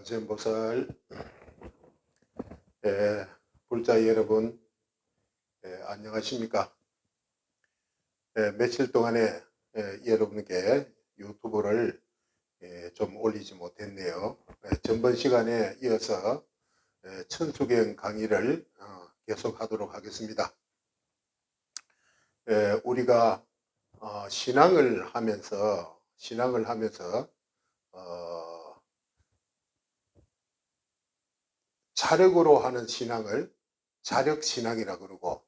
관세음보살 예, 불자 여러분 예, 안녕하십니까? 예, 며칠 동안에 예, 여러분께 유튜브를 예, 좀 올리지 못했네요. 예, 전번 시간에 이어서 예, 천수경 강의를 어, 계속 하도록 하겠습니다. 예, 우리가 어, 신앙을 하면서 신앙을 하면서 어, 자력으로 하는 신앙을 자력 신앙이라 그러고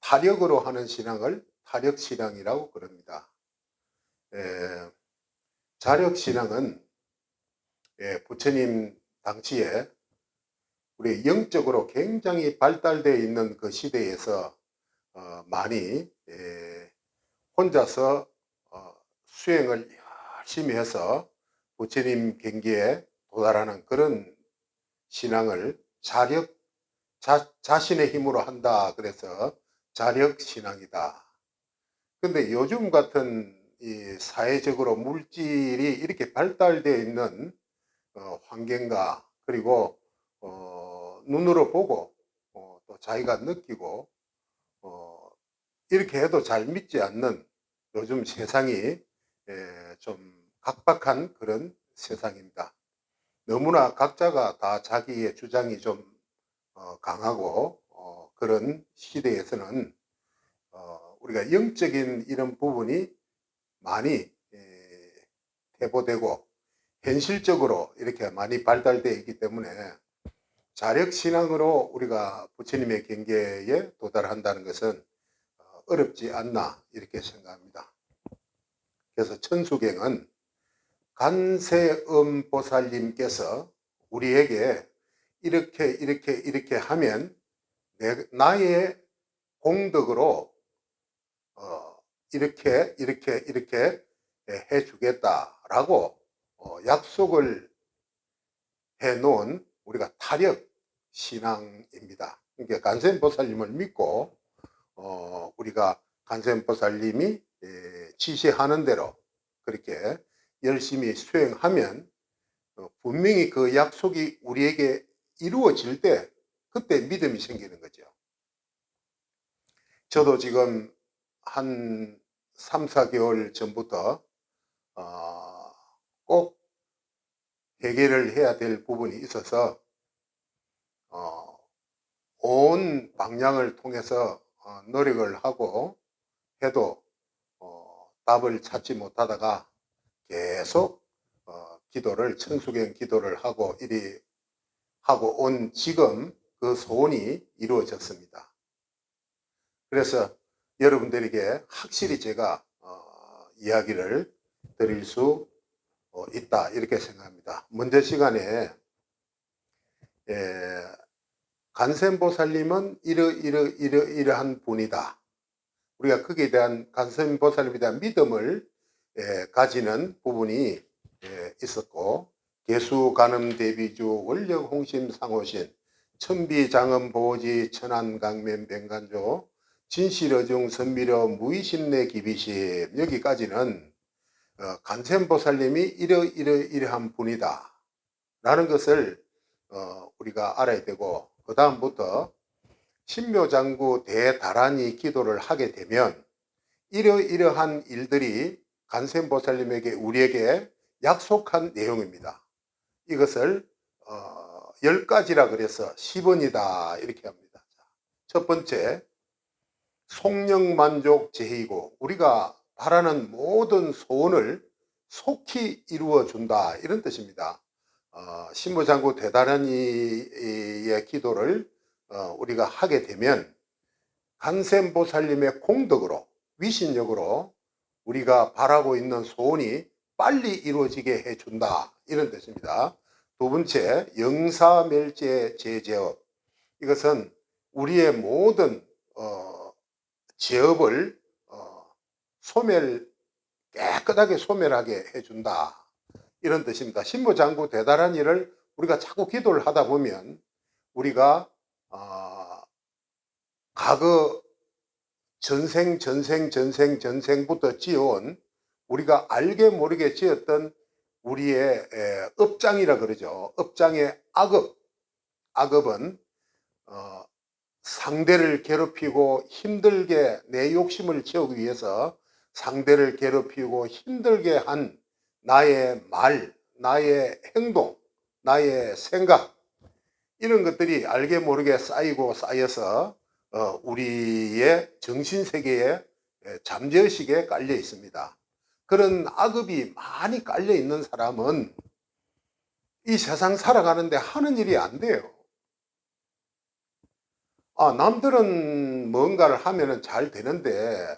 타력으로 하는 신앙을 타력 신앙이라고 그럽니다. 에, 자력 신앙은 예, 부처님 당시에 우리 영적으로 굉장히 발달되어 있는 그 시대에서 어, 많이 예, 혼자서 어, 수행을 열심히 해서 부처님 경기에 도달하는 그런 신앙을 자력 자, 자신의 힘으로 한다 그래서 자력 신앙이다. 근데 요즘 같은 이 사회적으로 물질이 이렇게 발달되어 있는 어, 환경과 그리고 어, 눈으로 보고 어, 또 자기가 느끼고 어, 이렇게 해도 잘 믿지 않는 요즘 세상이 에, 좀 각박한 그런 세상입니다. 너무나 각자가 다 자기의 주장이 좀 어, 강하고 어, 그런 시대에서는 어, 우리가 영적인 이런 부분이 많이 에, 태보되고 현실적으로 이렇게 많이 발달되어 있기 때문에 자력신앙으로 우리가 부처님의 경계에 도달한다는 것은 어, 어렵지 않나 이렇게 생각합니다. 그래서 천수경은 간세음 보살님께서 우리에게 이렇게 이렇게 이렇게 하면 내, 나의 공덕으로 어, 이렇게 이렇게 이렇게 해주겠다라고 어, 약속을 해놓은 우리가 타력 신앙입니다. 그러니까 간세음보살님을 믿고 어, 우리가 간세음보살님이 지시하는 대로 그렇게 열심히 수행하면 어, 분명히 그 약속이 우리에게 이루어질 때 그때 믿음이 생기는 거죠. 저도 지금 한 3, 4개월 전부터 어, 꼭 해결을 해야 될 부분이 있어서 어, 온 방향을 통해서 어, 노력을 하고 해도 어, 답을 찾지 못하다가 계속 어, 기도를 천수경 기도를 하고 이리 하고 온 지금 그 소원이 이루어졌습니다. 그래서 여러분들에게 확실히 제가 어, 이야기를 드릴 수 어, 있다 이렇게 생각합니다. 먼저 시간에 예, 간센보살님은 이러 이러 이러 이러한 분이다. 우리가 거기에 대한 간센보살님에 대한 믿음을 예, 가지는 부분이 예, 있었고 개수 간음 대비주 원력 홍심 상호신 천비 장음 보지 천안 강면 병간조 진실어중 선미려 무의심내 기비심 여기까지는 어, 간센보살님이 이러 이러 이러한 분이다. 라는 것을 어, 우리가 알아야 되고 그 다음부터 신묘장구 대다란이 기도를 하게 되면 이러이러한 일들이 간센보살님에게 우리에게 약속한 내용입니다. 이것을 어, 10가지라 그래서 10원이다 이렇게 합니다. 첫 번째 속령만족 제이고 우리가 바라는 모든 소원을 속히 이루어 준다 이런 뜻입니다. 어, 신무장구 대단한 이의 기도를 어, 우리가 하게 되면 간센보살님의 공덕으로 위신력으로 우리가 바라고 있는 소원이 빨리 이루어지게 해준다 이런 뜻입니다. 두 번째 영사멸제 제제업 이것은 우리의 모든 어, 제업을 어, 소멸 깨끗하게 소멸하게 해준다 이런 뜻입니다. 신부장구 대단한 일을 우리가 자꾸 기도를 하다 보면 우리가 어, 과거 전생 전생 전생 전생부터 지어온 우리가 알게 모르게 지었던 우리의 에, 업장이라 그러죠. 업장의 악업. 악업은 어, 상대를 괴롭히고 힘들게 내 욕심을 채우기 위해서 상대를 괴롭히고 힘들게 한 나의 말, 나의 행동, 나의 생각 이런 것들이 알게 모르게 쌓이고 쌓여서 어, 우리의 정신 세계에 잠재의식에 깔려 있습니다. 그런 악업이 많이 깔려 있는 사람은 이 세상 살아가는데 하는 일이 안 돼요. 아, 남들은 뭔가를 하면은 잘 되는데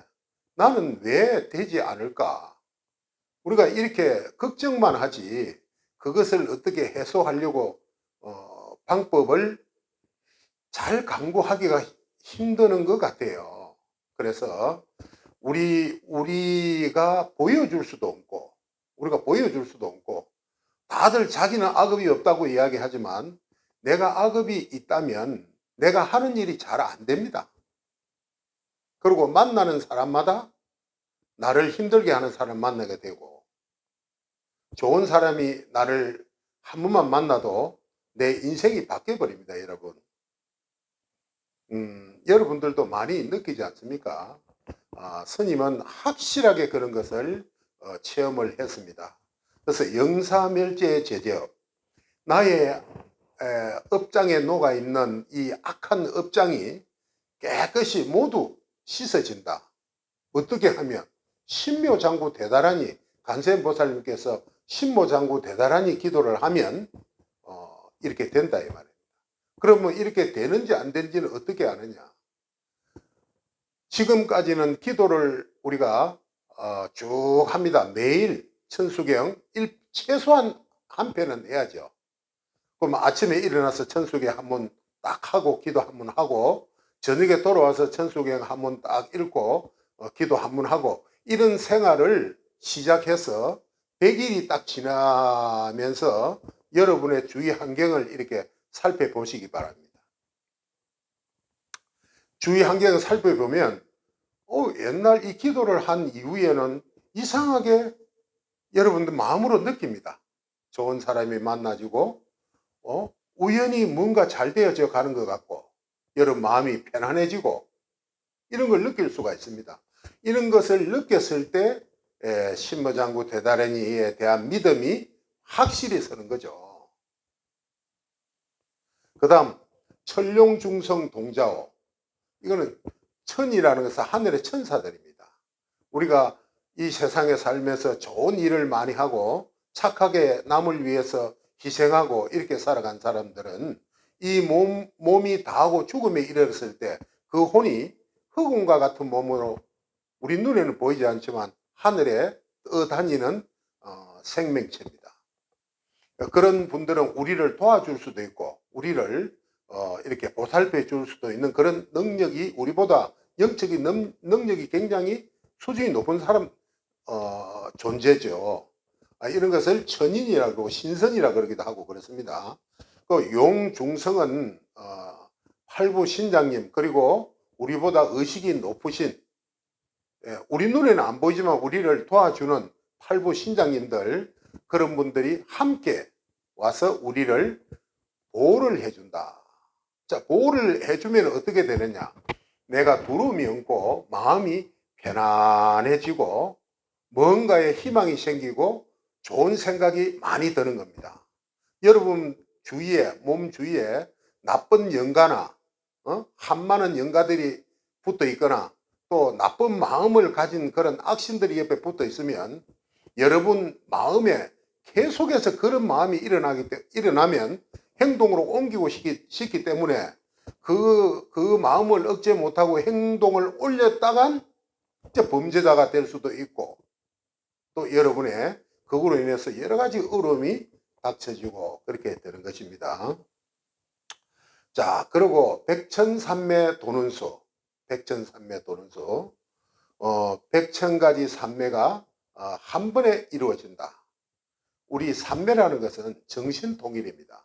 나는 왜 되지 않을까? 우리가 이렇게 걱정만 하지 그것을 어떻게 해소하려고 어, 방법을 잘 강구하기가 힘드는 것 같아요. 그래서 우리 우리가 보여줄 수도 없고 우리가 보여줄 수도 없고 다들 자기는 악업이 없다고 이야기하지만 내가 악업이 있다면 내가 하는 일이 잘 안 됩니다. 그리고 만나는 사람마다 나를 힘들게 하는 사람 만나게 되고 좋은 사람이 나를 한 번만 만나도 내 인생이 바뀌어 버립니다, 여러분. 음, 여러분들도 많이 느끼지 않습니까? 아, 스님은 확실하게 그런 것을 어, 체험을 했습니다. 그래서 영사멸제의 제재업, 나의 에, 업장에 녹아 있는 이 악한 업장이 깨끗이 모두 씻어진다. 어떻게 하면 신묘장구 대다라니 간세보살님께서 신모장구 대다라니 기도를 하면 어, 이렇게 된다 이 말입니다. 그러면 이렇게 되는지 안 되는지는 어떻게 아느냐? 지금까지는 기도를 우리가 어, 쭉 합니다. 매일 천수경 일, 최소한 한 편은 해야죠. 그럼 아침에 일어나서 천수경 한 번 딱 하고 기도 한 번 하고 저녁에 돌아와서 천수경 한 번 딱 읽고 어, 기도 한 번 하고 이런 생활을 시작해서 100일이 딱 지나면서 여러분의 주위 환경을 이렇게 살펴보시기 바랍니다. 주위 환경을 살펴보면 어, 옛날 이 기도를 한 이후에는 이상하게 여러분들 마음으로 느낍니다. 좋은 사람이 만나지고 어, 우연히 뭔가 잘 되어져 가는 것 같고 여러분 마음이 편안해지고 이런 걸 느낄 수가 있습니다. 이런 것을 느꼈을 때 에, 신모장구 대다랭이에 대한 믿음이 확실히 서는 거죠. 그 다음 천룡중성 동자호 이거는 천이라는 것은 하늘의 천사들입니다. 우리가 이 세상에 살면서 좋은 일을 많이 하고 착하게 남을 위해서 희생하고 이렇게 살아간 사람들은 이 몸, 몸이 다하고 죽음에 이르렀을 때 그 혼이 흑운과 같은 몸으로 우리 눈에는 보이지 않지만 하늘에 떠다니는 어, 생명체입니다. 그런 분들은 우리를 도와줄 수도 있고 우리를 어, 이렇게 보살펴 줄 수도 있는 그런 능력이 우리보다 영적인 능, 능력이 굉장히 수준이 높은 사람 어, 존재죠. 아, 이런 것을 천인이라고 신선이라 그러기도 하고 그렇습니다. 그 용중성은 어, 활부 신장님 그리고 우리보다 의식이 높으신 예, 우리 눈에는 안 보이지만 우리를 도와주는 팔부 신장님들 그런 분들이 함께 와서 우리를 보호를 해준다. 자, 보호를 해주면 어떻게 되느냐? 내가 두려움이 없고 마음이 편안해지고 뭔가에 희망이 생기고 좋은 생각이 많이 드는 겁니다. 여러분 주위에 몸 주위에 나쁜 영가나 어? 한많은 영가들이 붙어 있거나 또 나쁜 마음을 가진 그런 악신들이 옆에 붙어 있으면 여러분 마음에 계속해서 그런 마음이 일어나기 때, 일어나면 행동으로 옮기고 싶기, 때문에 그, 그 마음을 억제 못하고 행동을 올렸다간 이제 범죄자가 될 수도 있고 또 여러분의 그거로 인해서 여러 가지 어려움이 닥쳐지고 그렇게 되는 것입니다. 자, 그리고 백천삼매 도는 수, 백천삼매 도는 수, 어, 백천가지 삼매가 어, 한 번에 이루어진다. 우리 삼매라는 것은 정신통일입니다.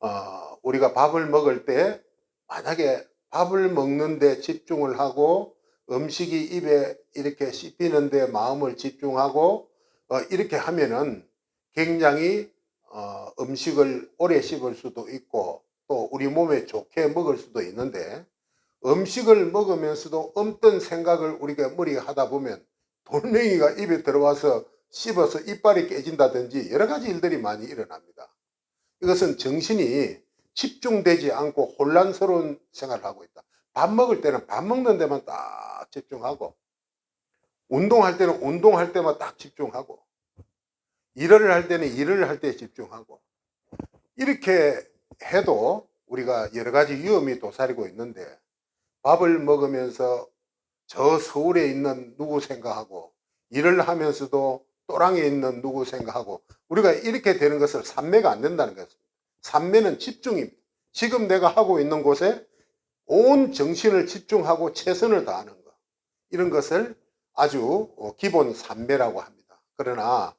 어, 우리가 밥을 먹을 때 만약에 밥을 먹는데 집중을 하고 음식이 입에 이렇게 씹히는데 마음을 집중하고 어, 이렇게 하면은 굉장히 어, 음식을 오래 씹을 수도 있고 또 우리 몸에 좋게 먹을 수도 있는데 음식을 먹으면서도 없던 생각을 우리가 머리에 하다 보면 돌멩이가 입에 들어와서 씹어서 이빨이 깨진다든지 여러 가지 일들이 많이 일어납니다. 이것은 정신이 집중되지 않고 혼란스러운 생활을 하고 있다. 밥 먹을 때는 밥 먹는 데만 딱 집중하고 운동할 때는 운동할 때만 딱 집중하고 일을 할 때는 일을 할 때 집중하고 이렇게 해도 우리가 여러 가지 위험이 도사리고 있는데 밥을 먹으면서 저 서울에 있는 누구 생각하고 일을 하면서도 또랑에 있는 누구 생각하고 우리가 이렇게 되는 것을 삼매가 안 된다는 것입니다. 삼매는 집중입니다. 지금 내가 하고 있는 곳에 온 정신을 집중하고 최선을 다하는 것. 이런 것을 아주 어, 기본 삼매라고 합니다. 그러나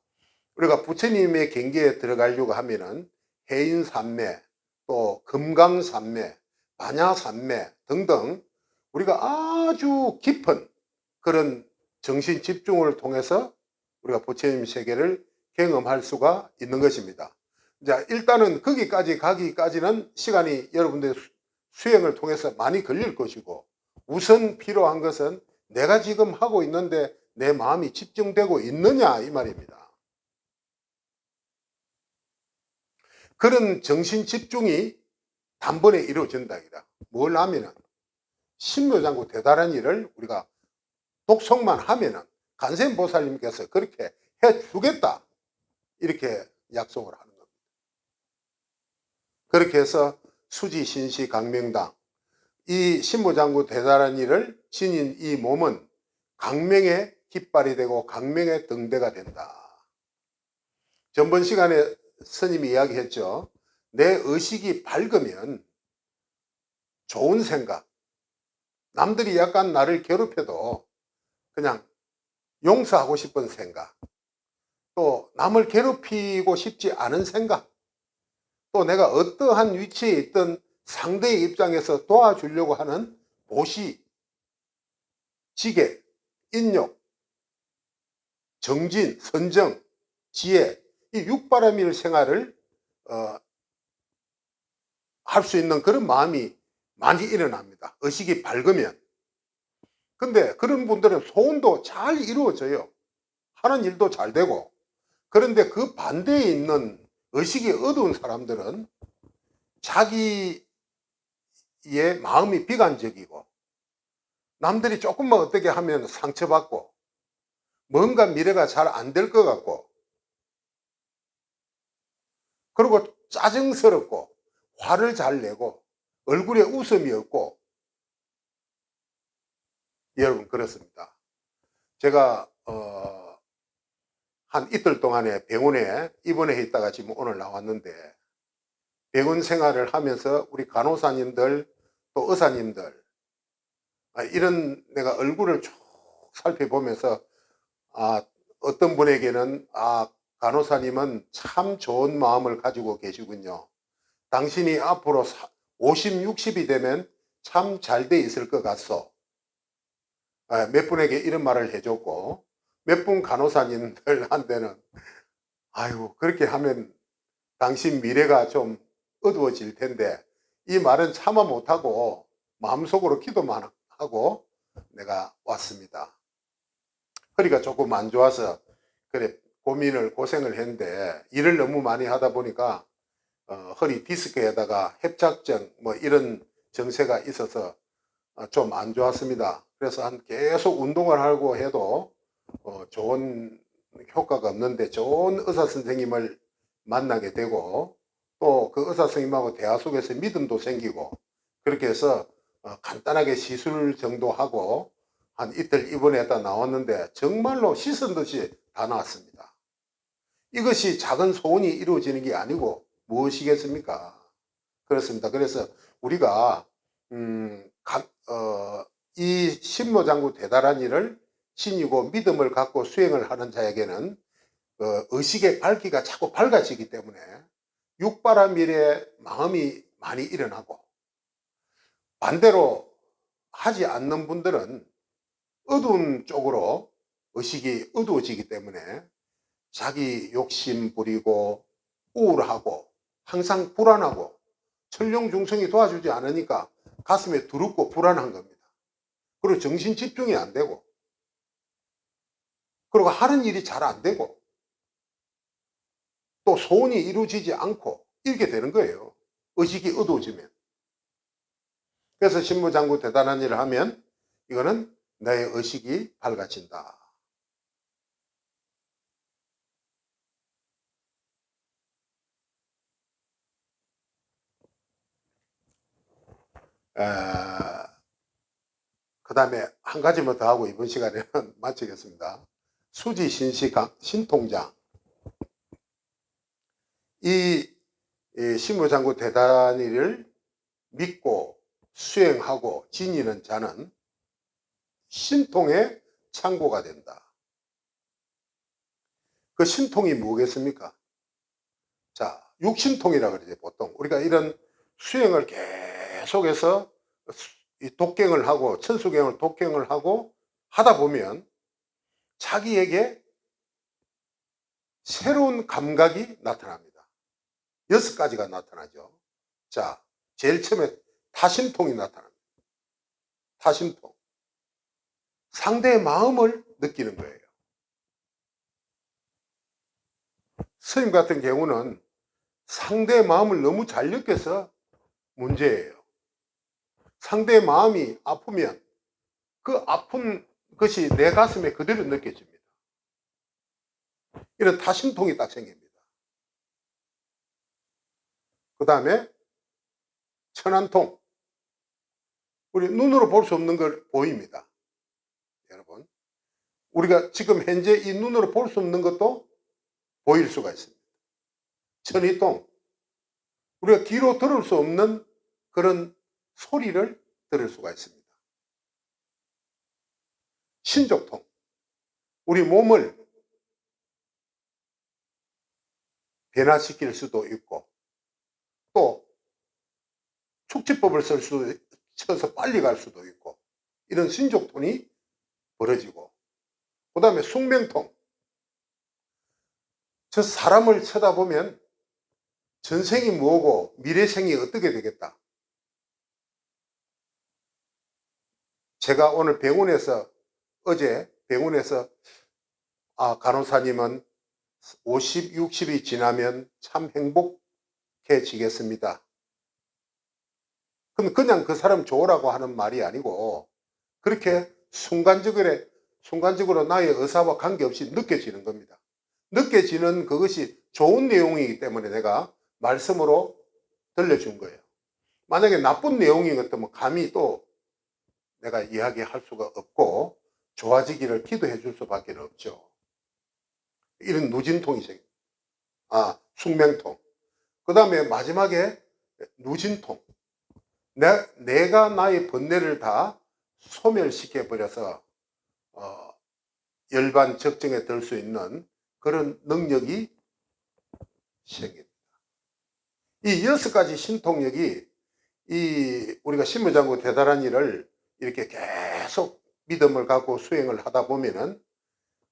우리가 부처님의 경계에 들어가려고 하면은 해인 삼매, 또 금강 삼매, 반야 삼매 등등 우리가 아주 깊은 그런 정신 집중을 통해서 우리가 부처님 세계를 경험할 수가 있는 것입니다. 자, 일단은 거기까지 가기까지는 시간이 여러분들 수- 수행을 통해서 많이 걸릴 것이고 우선 필요한 것은 내가 지금 하고 있는데 내 마음이 집중되고 있느냐 이 말입니다. 그런 정신 집중이 단번에 이루어진다기다. 뭘 하면은 신묘장구 대단한 일을 우리가 독성만 하면은 간센보살님께서 그렇게 해 주겠다. 이렇게 약속을 하는 겁니다. 그렇게 해서 수지, 신시, 강명당 이 신보장구 대단한 일을 지닌 이 몸은 강명의 깃발이 되고 강명의 등대가 된다. 전번 시간에 스님이 이야기했죠. 내 의식이 밝으면 좋은 생각, 남들이 약간 나를 괴롭혀도 그냥 용서하고 싶은 생각, 또 남을 괴롭히고 싶지 않은 생각, 또 내가 어떠한 위치에 있던 상대의 입장에서 도와주려고 하는 보시, 지계, 인욕, 정진, 선정, 지혜, 이 육바라밀 생활을 어, 할 수 있는 그런 마음이 많이 일어납니다. 의식이 밝으면. 근데 그런 분들은 소원도 잘 이루어져요. 하는 일도 잘 되고. 그런데 그 반대에 있는 의식이 어두운 사람들은 자기의 마음이 비관적이고 남들이 조금만 어떻게 하면 상처받고 뭔가 미래가 잘 안 될 것 같고 그리고 짜증스럽고 화를 잘 내고 얼굴에 웃음이 없고 여러분 그렇습니다. 제가 어, 한 이틀 동안에 병원에 입원해 있다가 지금 오늘 나왔는데 병원 생활을 하면서 우리 간호사님들 또 의사님들 아, 이런 내가 얼굴을 쭉 살펴보면서 아, 어떤 분에게는 아 간호사님은 참 좋은 마음을 가지고 계시군요. 당신이 앞으로 50, 60이 되면 참 잘 돼 있을 것 같소. 아, 몇 분에게 이런 말을 해줬고, 몇 분 간호사님들한테는, 아유, 그렇게 하면 당신 미래가 좀 어두워질 텐데, 이 말은 참아 못하고, 마음속으로 기도만 하고, 내가 왔습니다. 허리가 조금 안 좋아서, 그래, 고민을 고생을 했는데 일을 너무 많이 하다 보니까 어, 허리 디스크에다가 협착증 뭐 이런 정세가 있어서 어, 좀안 좋았습니다. 그래서 한 계속 운동을 하고 해도 어, 좋은 효과가 없는데 좋은 의사 선생님을 만나게 되고 또 그 의사 선생님하고 대화 속에서 믿음도 생기고 그렇게 해서 어, 간단하게 시술 정도 하고 한 이틀 입원했다 나왔는데 정말로 씻은 듯이 다 나왔습니다. 이것이 작은 소원이 이루어지는 게 아니고 무엇이겠습니까? 그렇습니다. 그래서 우리가 음, 가- 어, 이 신모장구 대단한 일을 신이고 믿음을 갖고 수행을 하는 자에게는 어, 의식의 밝기가 자꾸 밝아지기 때문에 육바라밀의 마음이 많이 일어나고 반대로 하지 않는 분들은 어두운 쪽으로 의식이 어두워지기 때문에 자기 욕심 부리고 우울하고 항상 불안하고 천룡중성이 도와주지 않으니까 가슴에 두렵고 불안한 겁니다. 그리고 정신 집중이 안 되고 그리고 하는 일이 잘 안 되고 또 소원이 이루어지지 않고 이렇게 되는 거예요. 의식이 어두워지면. 그래서 신무장구 대단한 일을 하면 이거는 나의 의식이 밝아진다. 그 다음에 한 가지만 더 하고 이번 시간에는 마치겠습니다. 수지 신시 신통장. 이, 이 신무장구 대단히를 믿고 수행하고 지니는 자는 신통의 창고가 된다. 그 신통이 뭐겠습니까? 자, 육신통이라 그러죠, 보통. 우리가 이런 수행을 계속해서 이 독경을 하고, 천수경을 독경을 하고 하다 보면 자기에게 새로운 감각이 나타납니다. 여섯 가지가 나타나죠. 자, 제일 처음에 타심통이 나타납니다. 타심통. 상대의 마음을 느끼는 거예요. 스님 같은 경우는 상대의 마음을 너무 잘 느껴서 문제예요. 상대의 마음이 아프면 그 아픈 것이 내 가슴에 그대로 느껴집니다. 이런 타심통이 딱 생깁니다. 그 다음에 천안통. 우리 눈으로 볼 수 없는 걸 보입니다. 여러분. 우리가 지금 현재 이 눈으로 볼 수 없는 것도 보일 수가 있습니다. 천이통. 우리가 귀로 들을 수 없는 그런 소리를 들을 수가 있습니다. 신족통. 우리 몸을 변화시킬 수도 있고 또 축지법을 쓸 수도 쳐서 빨리 갈 수도 있고 이런 신족통이 벌어지고 그 다음에 숙명통 저 사람을 쳐다보면 전생이 뭐고 미래생이 어떻게 되겠다 제가 오늘 병원에서 어제 병원에서 아 간호사님은 50, 60이 지나면 참 행복해지겠습니다. 그럼 그냥 그 사람 좋으라고 하는 말이 아니고 그렇게 순간적으로 순간적으로 나의 의사와 관계없이 느껴지는 겁니다. 느껴지는 그것이 좋은 내용이기 때문에 내가 말씀으로 들려준 거예요. 만약에 나쁜 내용이 같으면 감히 또 내가 이야기할 수가 없고 좋아지기를 기도해 줄 수밖에 없죠. 이런 누진통이 생깁니다. 아, 숙명통. 그 다음에 마지막에 누진통. 내, 내가 나의 번뇌를 다 소멸시켜 버려서 어, 열반 적정에 들 수 있는 그런 능력이 생깁니다. 이 여섯 가지 신통력이 이 우리가 신무장구 대단한 일을 이렇게 계속 믿음을 갖고 수행을 하다 보면은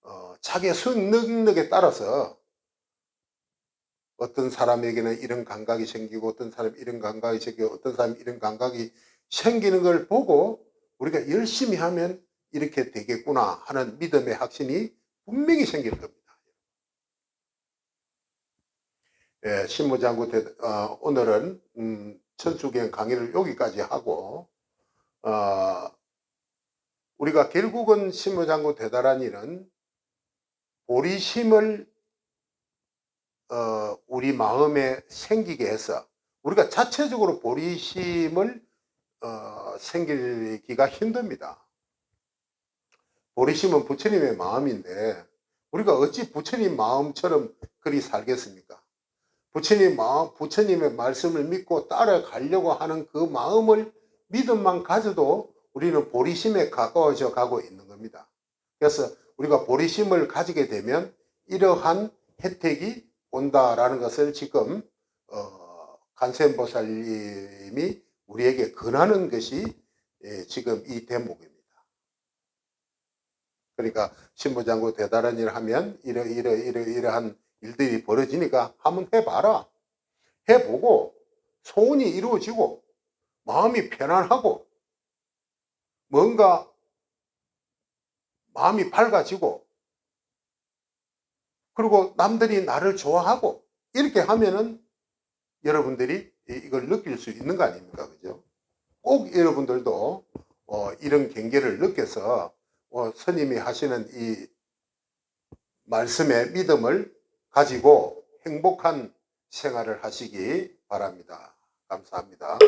어, 자기의 수행 능력에 따라서 어떤 사람에게는 이런 감각이 생기고 어떤 사람 이런 감각이 생기고 어떤 사람 이런 감각이 생기는 걸 보고 우리가 열심히 하면 이렇게 되겠구나 하는 믿음의 확신이 분명히 생길 겁니다. 예, 신무장구 대, 어, 오늘은 음, 천수경 강의를 여기까지 하고 어, 우리가 결국은 신무장구 대단한 일은 보리심을 어, 우리 마음에 생기게 해서 우리가 자체적으로 보리심을 어, 생기기가 힘듭니다. 보리심은 부처님의 마음인데 우리가 어찌 부처님 마음처럼 그리 살겠습니까? 부처님 마음, 부처님의 말씀을 믿고 따라가려고 하는 그 마음을 믿음만 가져도 우리는 보리심에 가까워져 가고 있는 겁니다. 그래서 우리가 보리심을 가지게 되면 이러한 혜택이 온다라는 것을 지금 어, 간세보살님이 우리에게 권하는 것이 예, 지금 이 대목입니다. 그러니까 신부장구 대단한 일 하면 이러 이러 이러 이러한 일들이 벌어지니까 한번 해봐라. 해보고 소원이 이루어지고 마음이 편안하고 뭔가 마음이 밝아지고 그리고 남들이 나를 좋아하고 이렇게 하면은 여러분들이 이- 이걸 느낄 수 있는 거 아닙니까? 그죠? 꼭 여러분들도 어, 이런 경계를 느껴서 어, 스님이 하시는 이 말씀의 믿음을 가지고 행복한 생활을 하시기 바랍니다. 감사합니다.